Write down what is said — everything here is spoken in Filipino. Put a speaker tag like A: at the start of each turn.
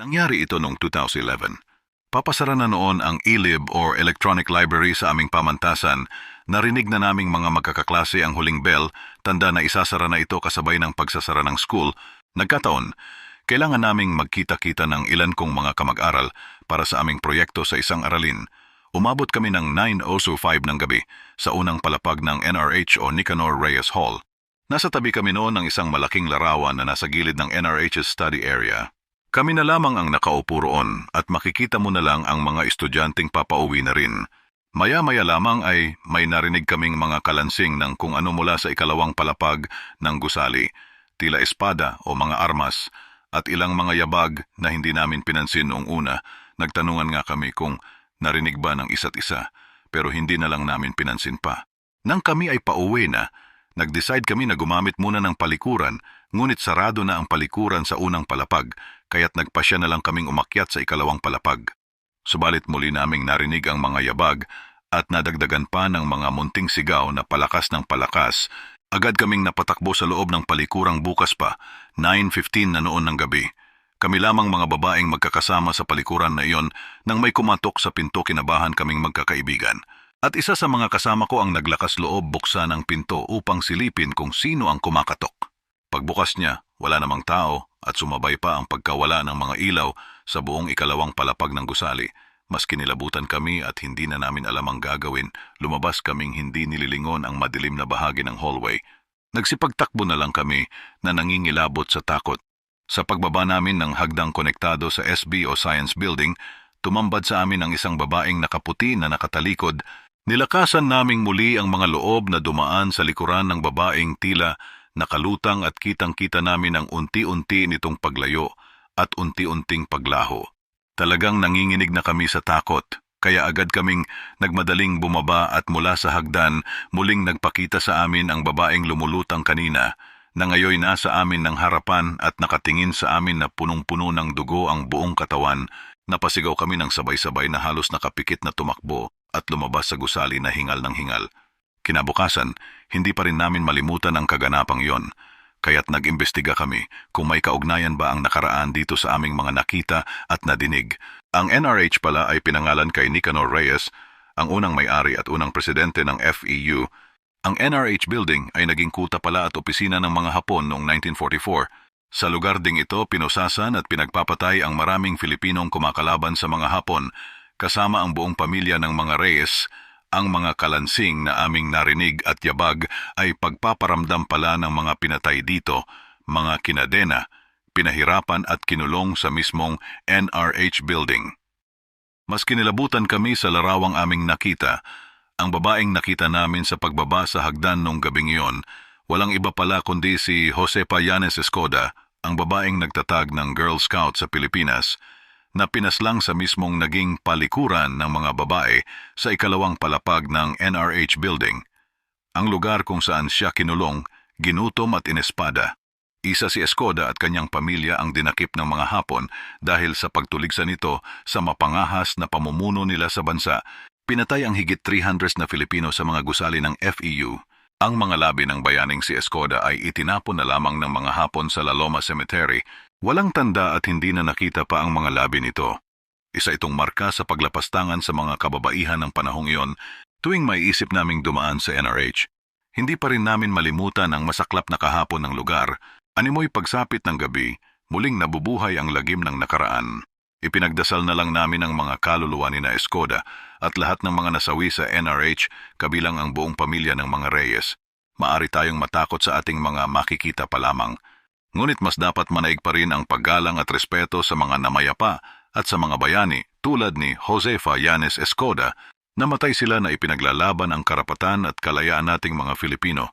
A: Nangyari ito noong 2011. Papasara na noon ang ELIB or Electronic Library sa aming pamantasan. Narinig na naming mga magkakaklase ang huling bell, tanda na isasara na ito kasabay ng pagsasara ng school. Nagkataon, kailangan naming magkita-kita ng ilan kong mga kamag-aral para sa aming proyekto sa isang aralin. Umabot kami ng 9.05 ng gabi sa unang palapag ng NRH o Nicanor Reyes Hall. Nasa tabi kami noon ng isang malaking larawan na nasa gilid ng NRH's study area. Kami na lamang ang nakaupo roon at makikita mo na lang ang mga estudyanteng papauwi na rin. Maya-maya lamang ay may narinig kaming mga kalansing ng kung ano mula sa ikalawang palapag ng gusali, tila espada o mga armas, at ilang mga yabag na hindi namin pinansin noong una. Nagtanungan nga kami kung narinig ba ng isa't isa, pero hindi na lang namin pinansin pa. Nang kami ay pauwi na, nag-decide kami na gumamit muna ng palikuran, ngunit sarado na ang palikuran sa unang palapag, kaya't nagpasya na lang kaming umakyat sa ikalawang palapag. Subalit muli naming narinig ang mga yabag at nadagdagan pa ng mga munting sigaw na palakas ng palakas. Agad kaming napatakbo sa loob ng palikurang bukas pa, 9.15 na noon ng gabi. Kami lamang mga babaeng magkakasama sa palikuran na iyon nang may kumatok sa pinto kinabahan kaming magkakaibigan. At isa sa mga kasama ko ang naglakas loob buksan ang pinto upang silipin kung sino ang kumakatok. Pagbukas niya, wala namang tao at sumabay pa ang pagkawala ng mga ilaw sa buong ikalawang palapag ng gusali. Mas kinilabutan kami at hindi na namin alam ang gagawin, lumabas kaming hindi nililingon ang madilim na bahagi ng hallway. Nagsipagtakbo na lang kami na nangingilabot sa takot. Sa pagbaba namin ng hagdang konektado sa SB o Science Building, tumambad sa amin ang isang babaeng nakaputi na nakatalikod. Nilakasan naming muli ang mga loob na dumaan sa likuran ng babaeng tila nakalutang at kitang-kita namin ang unti-unti nitong paglayo at unti-unting paglaho. Talagang nanginginig na kami sa takot, kaya agad kaming nagmadaling bumaba at mula sa hagdan muling nagpakita sa amin ang babaeng lumulutang kanina na ngayoy nasa amin ng harapan at nakatingin sa amin na punong-puno ng dugo ang buong katawan, napasigaw kami ng sabay-sabay na halos nakapikit na tumakbo at lumabas sa gusali na hingal ng hingal. Kinabukasan, hindi pa rin namin malimutan ang kaganapang yon, kaya't nag-imbestiga kami kung may kaugnayan ba ang nakaraan dito sa aming mga nakita at nadinig. Ang NRH pala ay pinangalan kay Nicanor Reyes, ang unang may-ari at unang presidente ng FEU. Ang NRH building ay naging kuta pala at opisina ng mga Hapon noong 1944. Sa lugar ding ito, pinusasan at pinagpapatay ang maraming Filipinong kumakalaban sa mga Hapon, kasama ang buong pamilya ng mga Reyes, ang mga kalansing na aming narinig at yabag ay pagpaparamdam pala ng mga pinatay dito, mga kinadena, pinahirapan at kinulong sa mismong NRH building. Mas kinilabutan kami sa larawang aming nakita, ang babaeng nakita namin sa pagbaba sa hagdan nung gabing iyon, walang iba pala kundi si Josepa Yanes Escoda, ang babaeng nagtatag ng Girl Scout sa Pilipinas, na pinaslang sa mismong naging palikuran ng mga babae sa ikalawang palapag ng NRH building. Ang lugar kung saan siya kinulong, ginutom at inespada. Isa si Escoda at kanyang pamilya ang dinakip ng mga Hapon dahil sa pagtuligsa nito sa mapangahas na pamumuno nila sa bansa. Pinatay ang higit 300 na Filipino sa mga gusali ng FEU. Ang mga labi ng bayaning si Escoda ay itinapon na lamang ng mga Hapon sa La Loma Cemetery Walang tanda at hindi na nakita pa ang mga labi nito. Isa itong marka sa paglapastangan sa mga kababaihan ng panahong iyon tuwing may isip naming dumaan sa NRH. Hindi pa rin namin malimutan ang masaklap na kahapon ng lugar. Animoy pagsapit ng gabi, muling nabubuhay ang lagim ng nakaraan. Ipinagdasal na lang namin ang mga kaluluwa ni na Escoda at lahat ng mga nasawi sa NRH kabilang ang buong pamilya ng mga Reyes. Maari tayong matakot sa ating mga makikita pa lamang Ngunit mas dapat manaig pa rin ang paggalang at respeto sa mga namayapa at sa mga bayani tulad ni Josefa Yanes Escoda, namatay sila na ipinaglalaban ang karapatan at kalayaan nating mga Filipino.